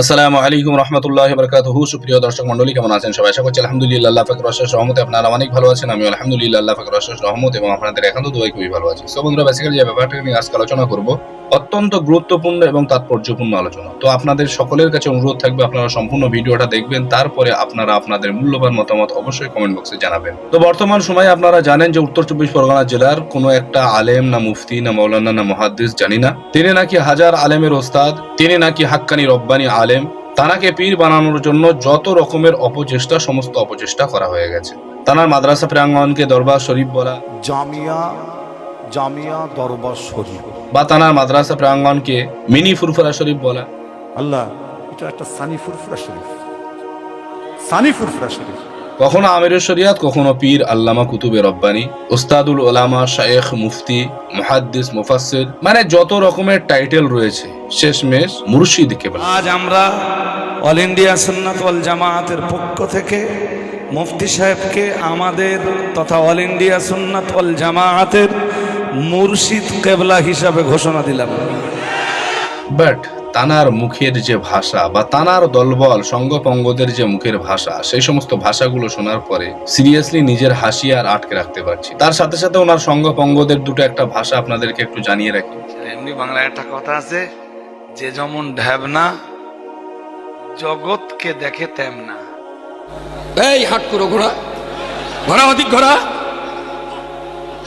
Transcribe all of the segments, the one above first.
আসসালামু আলাইকুম রহমতুল্লাহ বরকাতহু। সুপ্রিয় দর্শক মন্ডলী কেমন আছেন সবাই? আশা আলহামদুলিল্লাহ আল্লাহ ফাকর অশেষ রহমতে আপনারা অনেক ভালো আছেন। আমি আলহামদুলিল্লাহ আল্লাহ ফাকর অশেষ রহমত এবং আপনাদের একান্ত দুয়াই খুবই ভালো আছে। সো বন্ধুরা বেসিক্যালি যে ব্যাপারটা নিয়ে আজকে আলোচনা করব, অত্যন্ত গুরুত্বপূর্ণ এবং তাৎপর্যপূর্ণ আলোচনা। তো আপনাদের সকলের কাছে অনুরোধ থাকবে, আপনারা সম্পূর্ণ ভিডিওটা দেখবেন, তারপরে আপনারা আপনাদের মূল্যবান মতামত অবশ্যই কমেন্ট বক্সে জানাবেন। তো বর্তমান সময়ে আপনারা জানেন যে উত্তর চব্বিশ পরগনা জেলার কোনো একটা আলেম, না মুফতি, না মৌলানা না মহাদ্দিস জানি না। তিনি নাকি হাজার আলেমের ওস্তাদ, তিনি নাকি হাক্কানি রব্বানি আলেম তানাকে পীর বানানোর জন্য যত রকমের অপচেষ্টা সমস্ত অপচেষ্টা করা হয়ে গেছে। তানার মাদ্রাসা প্রাঙ্গনকে দরবার শরীফ বলা। জামিয়া জামিয়া দরবার শরীফ। বা তানার মাদ্রাসা প্রাঙ্গনকে মিনি ফুরফুরা শরীফ বলা। আল্লাহ এটা একটা সানি ফুরফুরা শরীফ। সানি ফুরফুরা শরীফ। কখনো আমিরের শরিয়াত কখনো পীর আল্লামা কুতুবে রব্বানি উস্তাদুল ওলামা শায়েখ মুফতি মুহাদ্দিস মুফাসসির মানে যত রকমের টাইটেল রয়েছে শেষমেশ মুর্শিদ কেবল আজ আমরা অল ইন্ডিয়া সুন্নাত ওয়াল জামায়াতের পক্ষ থেকে মুফতি সাহেবকে আমাদের তথা অল ইন্ডিয়া সুন্নাত ওয়াল জামায়াতের মুর্শিদ কেবলা হিসাবে ঘোষণা দিলাম। বাট তানার মুখের যে ভাষা বা তানার দলবল সঙ্গপঙ্গদের যে মুখের ভাষা সেই সমস্ত ভাষাগুলো শোনার পরে সিরিয়াসলি নিজের হাসি আর আটকে রাখতে পারছি। তার সাথে সাথে ওনার সঙ্গপঙ্গদের দুটো একটা ভাষা আপনাদেরকে একটু জানিয়ে রাখি। এমনি বাংলায় একটা কথা আছে যে যেমন ঢ্যাবনা জগৎকে দেখে তেমনা এই হাট করো ঘোড়া ঘোড়া অধিক ঘোড়া।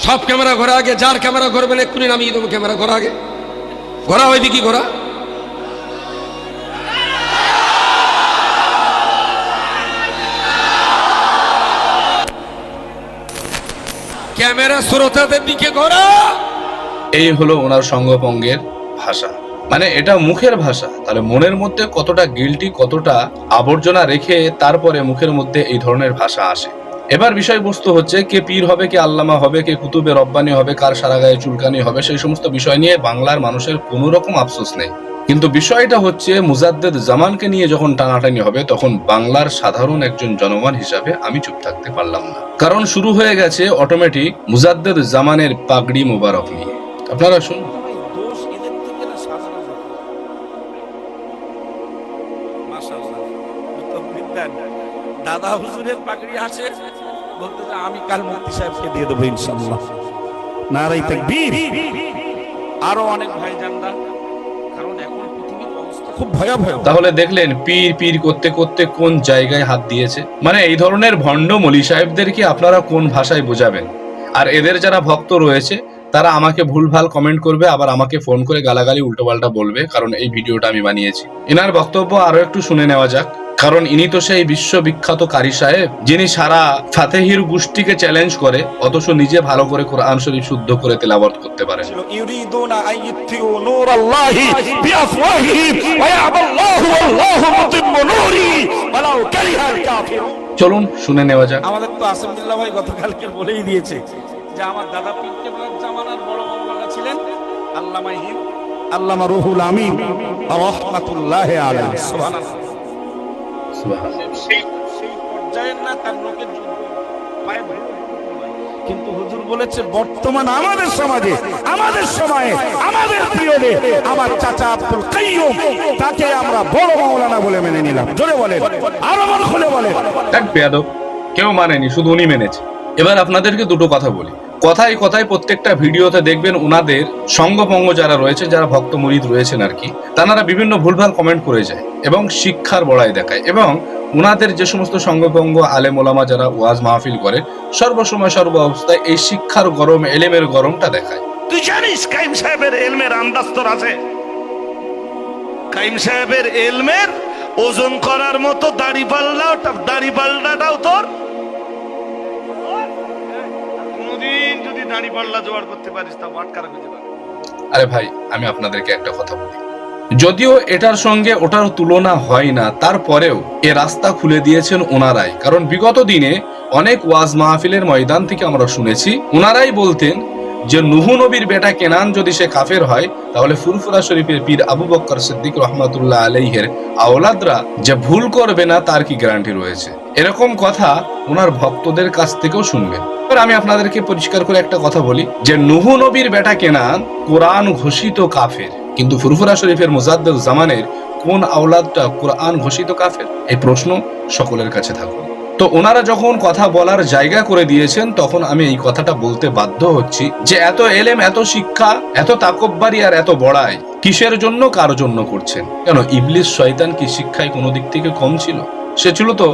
সব ক্যামেরা ঘোরা আগে যার ক্যামেরা ঘোরবেন এক্ষুনি নামিয়ে দেবো ক্যামেরা ঘোরা আগে। ঘোড়া ওই দিকে ক্যামেরা শ্রোতাদের দিকে ঘোরা। এই হলো ওনার সঙ্গপঙ্গের ভাষা। মানে এটা মুখের ভাষা। তাহলে মনের মধ্যে কতটা গিলটি কতটা আবর্জনা রেখে তারপরে মুখের মধ্যে এই ধরনের ভাষা আসে। এবার বিষয়বস্তু হচ্ছে, কে পীর হবে, কে আল্লামা হবে, কে কুতুবে রব্বানি হবে, কার সারা গায়ে চুলকানি হবে, সেই সমস্ত বিষয় নিয়ে বাংলার মানুষের কোনো রকম আফসোস নেই। কিন্তু বিষয়টা হচ্ছে মুজাদ্দেদ জামানকে নিয়ে যখন টানাটানি হবে, তখন বাংলার সাধারণ একজন জনগণ হিসাবে আমি চুপ থাকতে পারলাম না। কারণ শুরু হয়ে গেছে অটোমেটিক মুজাদ্দেদ জামানের পাগড়ি মোবারক নিয়ে। আপনারা শুনুন। দাদা হুজুরের পাগড়ি আছে, বলতে আমি কাল মুফতি সাহেবকে দিয়ে দেবো ইনশাআল্লাহ। নারাই তাকবীর। আরও অনেক ভাই ভাইজানরা, কারণ এখন খুব ভয়াবহ। তাহলে দেখলেন পীর পীর করতে করতে কোন জায়গায় হাত দিয়েছে? মানে এই ধরনের ভণ্ড মলি সাহেবদেরকে আপনারা কোন ভাষায় বোঝাবেন? আর এদের যারা ভক্ত রয়েছে, তারা আমাকে ভুলভাল কমেন্ট করবে, আবার আমাকে ফোন করে গালাগালি, উল্টোপাল্টা বলবে, কারণ এই ভিডিওটা আমি বানিয়েছি। এনার বক্তব্য আরও একটু শুনে নেওয়া যাক। কারণ ইনি তো সেই বিশ্ববিখ্যাত কারি সাহেব যিনি সারা ফাতেহির গোষ্ঠীকে চ্যালেঞ্জ করে অথচ নিজে ভালো করে কোরআন শরীফ শুদ্ধ করে তেলাবত করতে কাফিরুন চলুন শুনে নেওয়া যাক। আমাদের তো আসেমদুল্লাহ ভাই গতকালকে বলেই দিয়েছে যে আমার দাদা পীর কেবলার জামানার বড় মৌলানা ছিলেন আল্লামা হিম আল্লামা রুহুল আমিন রাহমাতুল্লাহি আলাইহি সুবহানাল্লাহ। সেই সেই না তার লোকের। কিন্তু হুজুর বলেছে বর্তমান আমাদের সমাজে আমাদের সময়ে আমাদের প্রিয়রে আমার চাচা আব্দুল কাইয়ুম তাকে আমরা বড় মাওলানা বলে মেনে নিলাম। জোরে বলে আরও মন খুলে বলে এক বেয়াদব কেউ মানেনি শুধু উনি মেনেছে। এবার আপনাদেরকে দুটো কথা বলি। কথায় কথায় প্রত্যেকটা ভিডিওতে দেখবেন ওনাদের সঙ্গপঙ্গ যারা রয়েছে, যারা ভক্ত মুরিদ রয়েছেন আর কি তারা বিভিন্ন ভুলভাল কমেন্ট করে যায় এবং শিক্ষার বড়াই দেখায় এবং উনাদের যে সমস্ত সঙ্গপঙ্গ আলেম মোলামা যারা ওয়াজ মাহফিল করে, সর্বসময় সর্ব অবস্থায় এই শিক্ষার গরম, এলেমের গরমটা দেখায়। তুই জানিস কাইম সাহেবের এলমের আন্দাজ তোর আছে? কাইম সাহেবের এলমের ওজন করার মতো দাড়ি পাল্লাও দাড়ি পাল্লাটাও তোর? পাল্লা করতে পারিস তা আরে ভাই, আমি আপনাদেরকে একটা কথা বলি। যদিও এটার সঙ্গে ওটার তুলনা হয় না, তারপরেও এ রাস্তা খুলে দিয়েছেন ওনারাই। কারণ বিগত দিনে অনেক ওয়াজ মাহফিলের ময়দান থেকে আমরা শুনেছি, ওনারাই বলতেন যে নুহু নবীর বেটা কেনান যদি সে কাফের হয়, তাহলে ফুরফুরা শরীফের পীর আবু বক্কর সিদ্দিক রহমাতুল্লাহ আলাইহের আওলাদরা যে ভুল করবে না, তার কি গ্যারান্টি রয়েছে? এরকম কথা ওনার ভক্তদের কাছ থেকেও শুনবেন। এবার আমি আপনাদেরকে পরিষ্কার করে একটা কথা বলি, যে নুহু নবীর বেটা কেনান কোরআন ঘোষিত কাফের। কিন্তু ফুরফুরা শরীফের মুজাদ্দুল জামানের কোন আওলাদটা কোরআন ঘোষিত কাফের? এই প্রশ্ন সকলের কাছে থাকুক তো ওনারা যখন কথা বলার জায়গা করে দিয়েছেন, তখন আমি এই কথাটা বলতে বাধ্য হচ্ছি যে এত এলেম, এত শিক্ষা, এত তাকব্বারি আর এত বড়াই কিসের জন্য, কার জন্য করছেন? কেন ইবলিশ শয়তান কি শিক্ষায় কোনো দিক থেকে কম ছিল? সে ছিল তো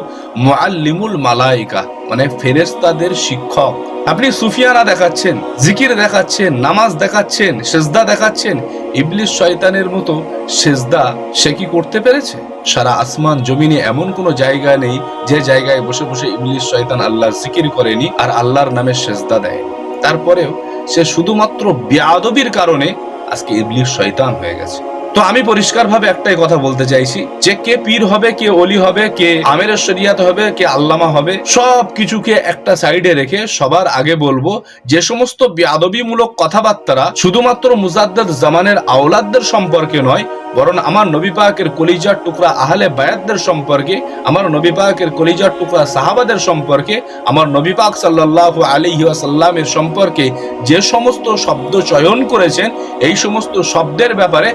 মুআল্লিমুল মালাইকা মানে ফেরেশতাদের শিক্ষক। আপনি সুফিয়ানা দেখাচ্ছেন, জিকির দেখাচ্ছেন, নামাজ দেখাচ্ছেন, সেজদা দেখাচ্ছেন, ইবলিস শয়তানের মতো সেজদা সে কি করতে পেরেছে? সারা আসমান জমিনে এমন কোনো জায়গা নেই যে জায়গায় বসে বসে ইবলিস শয়তান আল্লাহর জিকির করেনি আর আল্লাহর নামে সেজদা দেয় তারপরেও সে শুধুমাত্র বেয়াদবির কারণে আজকে ইবলিস শয়তান হয়ে গেছে। তো আমি পরিষ্কারভাবে একটাই কথা বলতে চাইছি যে কে পীর হবে, কে অলি হবে, কে আমের শরিয়াত হবে, কে আল্লামা হবে সব কিছুকে একটা সাইডে রেখে সবার আগে বলব যে সমস্ত বেয়াদবিমূলক কথাবার্তারা শুধুমাত্র মুজাদ্দাদ জামানের আওলাদদের সম্পর্কে নয়, বরং আমার নবী পাকের কলিজার টুকরা আহলে বায়াতদের সম্পর্কে, আমার নবী পাকের কলিজার টুকরা সাহাবাদের সম্পর্কে, আমার নবী পাক সাল্লাল্লাহু আলাইহি ওয়াসাল্লামের সম্পর্কে যে সমস্ত শব্দ চয়ন করেছেন, এই সমস্ত শব্দের ব্যাপারে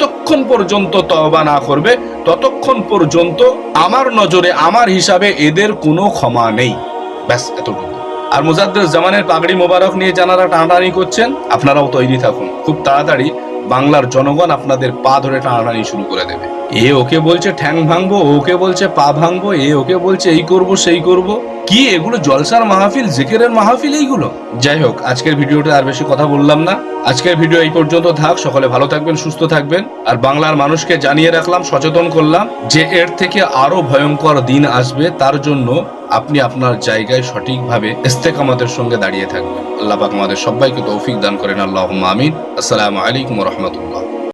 যতক্ষণ পর্যন্ত তবা না করবে, ততক্ষণ পর্যন্ত আমার নজরে, আমার হিসাবে এদের কোনো ক্ষমা নেই। ব্যাস, এতটুকু। আর মুজাদ্দেদ জামানের পাগড়ি মোবারক নিয়ে জানারা টানাটানি করছেন, আপনারাও তৈরি থাকুন। খুব তাড়াতাড়ি বাংলার জনগণ আপনাদের পা ধরে টানাটানি শুরু করে দেবে। এ ওকে বলছে ঠ্যাং ভাঙবো ওকে বলছে পা ভাঙবো, এ ওকে বলছে এই করব, সেই করব। কি, এগুলো জলসার মাহফিল, জিকিরের মাহফিল এইগুলো? যাই হোক, আজকের ভিডিওটা আর বেশি কথা বললাম না। আজকের ভিডিও এই পর্যন্ত থাক, সকলে ভালো থাকবেন, সুস্থ থাকবেন। আর বাংলার মানুষকে জানিয়ে রাখলাম, সচেতন করলাম যে এর থেকে আরও ভয়ঙ্কর দিন আসবে, তার জন্য আপনি আপনার জায়গায় সঠিকভাবে ইস্তেকামতের সঙ্গে দাঁড়িয়ে থাকবেন। আল্লাহ আমাদের সবাইকে তৌফিক দান করেন। আল্লাহ আমিন। আসসালামু আলাইকুম রহমতুল্লাহ।